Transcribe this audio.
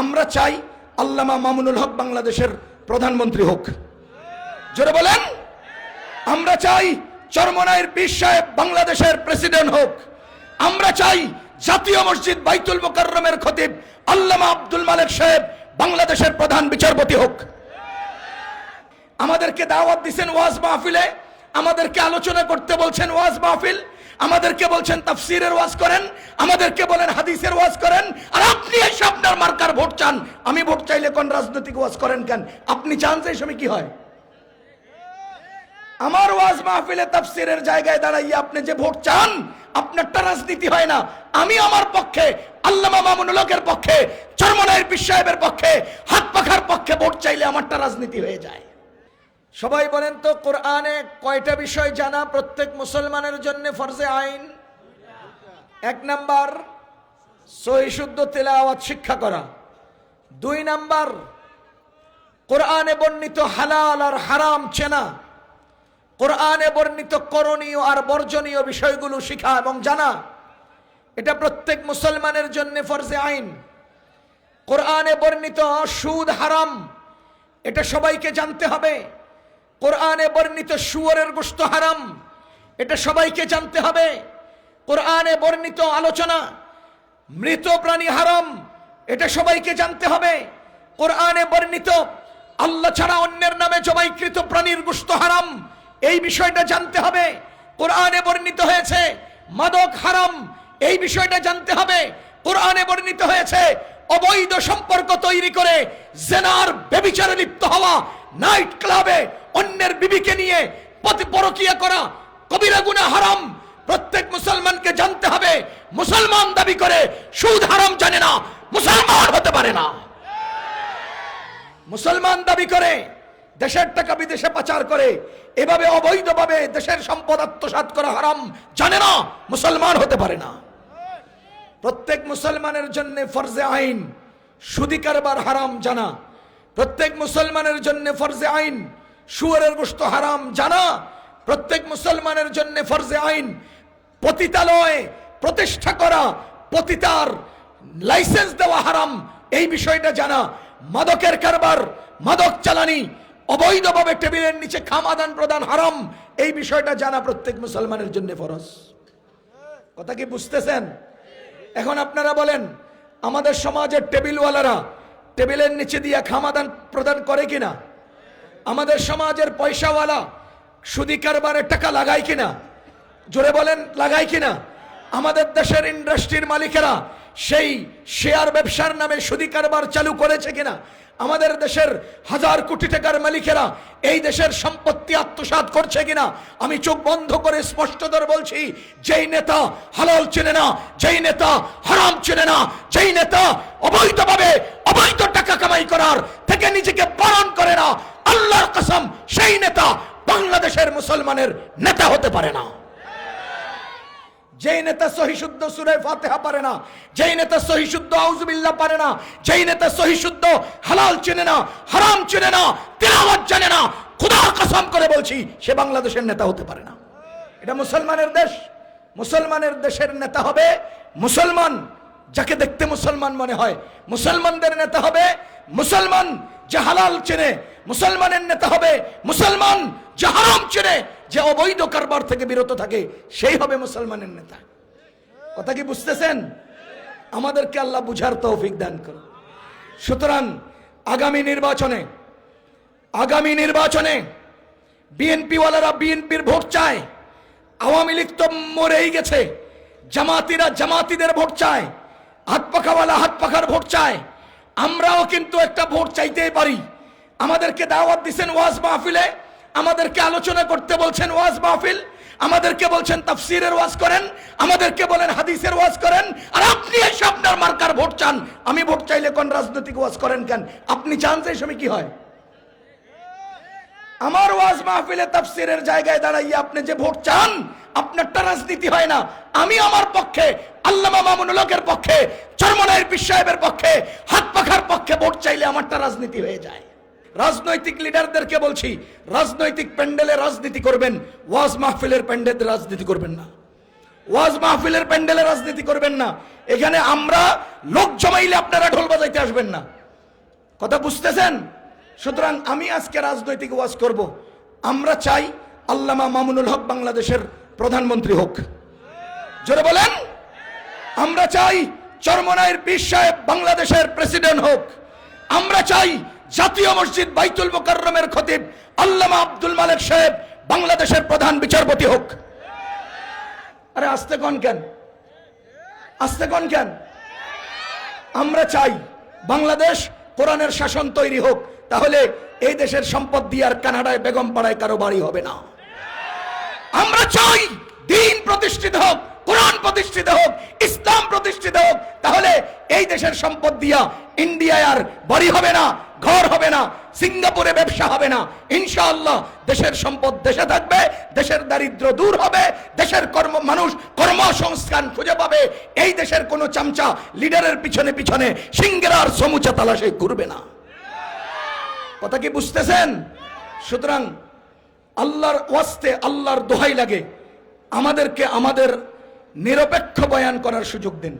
আমরা চাই আল্লামা মামুনুল হক বাংলাদেশের প্রধানমন্ত্রী হোক। জোরে বলেন? আমরা চাই চরমনাইয়ের পীর সাহেব বাংলাদেশের প্রেসিডেন্ট হোক। আমরা চাই জাতীয় মসজিদ বাইতুল মোকাররমের খতিব আল্লামা আব্দুল মালিক সাহেব বাংলাদেশের প্রধান বিচারপতি হোক। আমাদেরকে দাওয়াত দিছেন ওয়াজ মাহফিলে। আমাদেরকে আলোচনা করতে বলছেন ওয়াজ মাহফিল। আমাদেরকে বলছেন তাফসিরের ওয়াজ করেন, আমাদেরকে বলেন হাদিসের ওয়াজ করেন, আর আপনি এসে আপনার মার্কার ভোট চান। আমি ভোট চাইলে কোন রাজনৈতিক ওয়াজ করেন কেন? আপনি চান যে সময় কি হয়? আমার ওয়াজ মাহফিলে তাফসিরের জায়গায় দাঁড়াইয়ে আপনি যে ভোট চান, আপনারটা রাজনীতি হয় না। আমি আমার পক্ষে, আল্লামা মামুনুল হকের পক্ষে, চরমনায়ের সাহেবের পক্ষে, হাত পাখার পক্ষে ভোট চাইলে আমারটা রাজনীতি হয়ে যায়। সবাই বলেন তো, কোরআনে কয়টা বিষয় জানা প্রত্যেক মুসলমানের জন্য ফরজে আইন? এক নাম্বার, সহি শুদ্ধ তেলাওয়াত শিক্ষা করা। দুই নাম্বার, কোরআনে বর্ণিত হালাল আর হারাম চেনা। কোরআনে বর্ণিত করণীয় আর বর্জনীয় বিষয়গুলো শিখা এবং জানা। এটা প্রত্যেক মুসলমানের জন্য ফরজে আইন। কোরআনে বর্ণিত সুদ হারাম, এটা সবাইকে জানতে হবে। কোরআনে বর্ণিত সুয়রের গোস্ত হারাম, এটা সবাইকে জানতে হবে। কোরআনে বর্ণিত আলোচনা, মৃত প্রাণী হারাম, এটা সবাইকে জানতে হবে। কোরআনে বর্ণিত, আল্লাহ ছাড়া অন্যের নামে জবাইকৃত প্রাণীর গোস্ত হারাম, এই বিষয়টা জানতে হবে। কোরআনে বর্ণিত হয়েছে, মাদক হারাম, এই বিষয়টা জানতে হবে। কোরআনে বর্ণিত হয়েছে, অবৈধ সম্পর্ক তৈরি করে জেনার, বেবিচারে লিপ্ত হওয়া, নাইট ক্লাবে অন্যের বিবিকে নিয়ে পরকিয়া করা কবিরা গুনা হারাম। প্রত্যেক মুসলমানকে জানতে হবে, মুসলমান দাবি করে সুদ হারাম জানে না, মুসলমান হতে পারে না। মুসলমান দাবি করে, দেশের টাকা বিদেশে পাচার করে, এভাবে অবৈধভাবে দেশের সম্পদ আত্মসাৎ করা হারাম জানে না, মুসলমান হতে পারে না। প্রত্যেক মুসলমানের জন্য ফরজে আইন, সুদি কারবার হারাম জানা। প্রত্যেক মুসলমানের জন্য ফরজে আইন সুয়ারের গোস্ত হারাম জানা। প্রত্যেক মুসলমানের জন্য ফরজে আইন, পতিতালয় প্রতিষ্ঠা করা, পতিতার লাইসেন্স দেওয়া হারাম, এই বিষয়টা জানা। মাদকের কারবার, মাদক চালানি, অবৈধভাবে টেবিলের নিচে খামাদান প্রদান হারাম, এই বিষয়টা জানা প্রত্যেক মুসলমানের জন্য ফরজ। কথা কি বুঝতেছেন? এখন আপনারা বলেন, আমাদের সমাজের টেবিলওয়ালারা টেবিলের নিচে দিয়ে খামাদান প্রদান করে কিনা? আমাদের সমাজের পয়সাওয়ালা সুদি কারবারে টাকা লাগায় কিনা? জোরে বলেন, লাগায় কিনা? আমাদের দেশের ইন্ডাস্ট্রির মালিকেরা সেই শেয়ার ব্যবসার নামে সুদি কারবার চালু করেছে কিনা? আমাদের দেশের হাজার কোটি টাকার মালিকেরা এই দেশের সম্পত্তি আত্মসাৎ করছে কিনা, আমি চোখ বন্ধ করে স্পষ্টতর বলছি, যেই নেতা হালাল চেনে না, যেই নেতা হারাম চেনে না, যেই নেতা অবৈধভাবে অবৈধ টাকা কামাই করার থেকে নিজেকে পালন করে না, আল্লাহর কসম, সেই নেতা বাংলাদেশের মুসলমানের নেতা হতে পারে না। যেই নেতা সহিশুদ্ধ সুরে ফাতেহা পারে না, যেই নেতা সহিশুদ্ধ আউজুবিল্লাহ পারে না, যেই নেতা সহিশুদ্ধ হালাল চেনে না, হারাম চেনে না, তেলাওয়াত জানে না, খুদার কসম করে বলছি, সে বাংলাদেশের নেতা হতে পারে না। এটা মুসলমানের দেশ। মুসলমানের দেশের নেতা হবে মুসলমান, যাকে দেখতে মুসলমান মনে হয়। মুসলমানদের নেতা হবে মুসলমান, যে হালাল চেনে। মুসলমানের নেতা হবে মুসলমান, যে হারাম চেনে। যে অবৈধ কারবার থেকে বিরত থাকে, সেই হবে মুসলমানের নেতা। কথা কি বুঝতেছেন? আমাদেরকে আল্লাহ বুঝার তৌফিক দান করো সুতরাং আগামী নির্বাচনে আগামী নির্বাচনে বিএনপি ওয়ালারা বিএনপির ভোট চায়, আওয়ামী লীগ তো মরেই গেছে, জামাতিরা জামাতিদের ভোট চায় হাত পাখাওয়ালা হাত পাখার ভোট চায়, আমরাও কিন্তু একটা ভোট চাইতেই পারি। আমাদেরকে দাওয়াত দিছেন ওয়াজ মাহফিলে আমাদেরকে আলোচনা করতে বলছেন ওয়াজ মাহফিল, আমাদেরকে বলছেন তাফসিরের ওয়াজ করেন, আমাদেরকে বলেন হাদিসের ওয়াজ করেন, আর আপনি এসে আপনার মার্কার ভোট চান। আমি ভোট চাইলে কোন রাজনৈতিক ওয়াজ করেন কেন? আপনি চান যে সময় কি হয়? আমার ওয়াজ মাহফিলে তাফসিরের জায়গায় দাঁড়াইয়ে আপনি যে ভোট চান, আপনারটা রাজনীতি হয় না। আমি আমার পক্ষে, আল্লামা মামুনুল হকের পক্ষে চরমনায়ের সাহেবের পক্ষে, হাত পাখার পক্ষে ভোট চাইলে আমারটা রাজনীতি হয়ে যায়। রাজনৈতিক লিডারদেরকে বলছি, রাজনৈতিক প্যান্ডেলে রাজনীতি করবেন, ওয়াজ মাহফিলের প্যান্ডেলে রাজনীতি করবেন না। ওয়াজ মাহফিলের প্যান্ডেলে রাজনীতি করবেন না। এখানে আমরা লোক জমাইলে আপনারা ঢোল বাজাইতে আসবেন না। কথা বুঝতেছেন? সুতরাং আমি আজকে রাজনৈতিক ওয়াজ করব। আমরা চাই আল্লামা মামুনুল হক বাংলাদেশের প্রধানমন্ত্রী হোক। জোরে বলেন? আমরা চাই চরমনাইয়ের পীর সাহেব বাংলাদেশের প্রেসিডেন্ট হোক। আমরা চাই জাতীয় মসজিদ বাইতুল মোকাররমের খতিব আল্লামা আব্দুল মালিক সাহেব বাংলাদেশের প্রধান বিচারপতি হোক। আরে আসতে কন কেন? আসতে কন কেন? আমরা চাই বাংলাদেশ কোরআনের শাসন তৈরি হোক, তাহলে এই দেশের সম্পদ দিয়ে আর কানাডায় বেগম পাড়ায় কারও বাড়ি হবে না। আমরা চাই দিন প্রতিষ্ঠিত হোক কোরআন প্রতিষ্ঠিত হোক, ইসলাম প্রতিষ্ঠিত হোক, তাহলে এই দেশের সম্পদ দিয়া ইন্ডিয়ায় আর বাড়ি হবে না, ঘর হবে না, সিঙ্গাপুরে ব্যবসা হবে না। ইনশাআল্লাহ দেশের সম্পদ দেশে থাকবে, দেশের দারিদ্র দূর হবে, দেশের কর্ম, মানুষ কর্মসংস্থান খুঁজে পাবে। এই দেশের কোনো চামচা লিডারের পিছনে পিছনে সিঙ্গেরার সমুচা তালাশে ঘুরবে না। কথা কি বুঝতেছেন? সুতরাং আল্লাহর ওয়াস্তে, আল্লাহর দোহাই লাগে। আমাদেরকে, আমাদের নিরপেক্ষ বয়ান করার সুযোগ দিন।